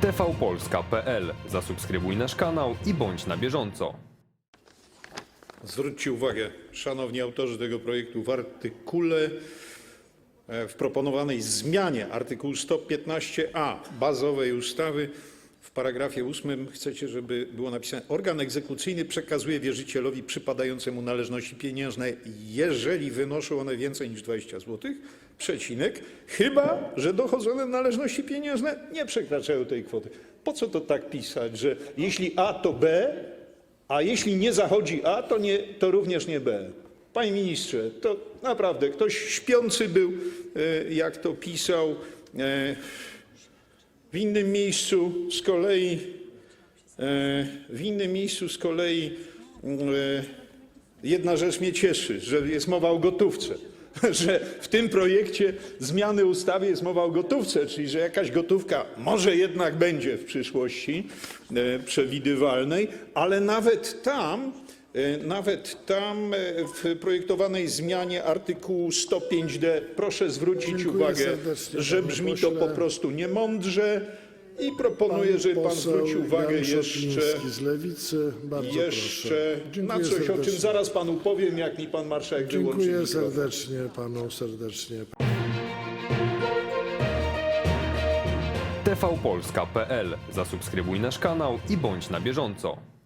tvpolska.pl. Zasubskrybuj nasz kanał i bądź na bieżąco. Zwróćcie uwagę, szanowni autorzy tego projektu, w artykule, e, w proponowanej zmianie artykułu 115a bazowej ustawy w paragrafie 8 chcecie, żeby było napisane organ egzekucyjny przekazuje wierzycielowi przypadającemu należności pieniężne, jeżeli wynoszą one więcej niż 20 zł, przecinek, chyba, że dochodzone należności pieniężne nie przekraczają tej kwoty. Po co to tak pisać, że jeśli A to B, a jeśli nie zachodzi A, to, nie, to również nie B. Panie ministrze, to naprawdę ktoś śpiący był, e, jak to pisał. W innym miejscu z kolei, e, w innym miejscu z kolei e, jedna rzecz mnie cieszy, że jest mowa o gotówce. Że w tym projekcie zmiany ustawy jest mowa o gotówce, czyli że jakaś gotówka może jednak będzie w przyszłości e, przewidywalnej, ale nawet tam, nawet tam e, w projektowanej zmianie artykułu 105d proszę zwrócić Dziękuję uwagę, że brzmi to po prostu niemądrze i proponuję, żeby pan zwrócił uwagę Jan jeszcze Szopiński z Lewicy. Bardzo jeszcze na coś, o czym zaraz panu powiem, jak mi pan marszałek wyłączy Dziękuję mikrofon. serdecznie panu, serdecznie. tvpolska.pl. Zasubskrybuj nasz kanał i bądź na bieżąco.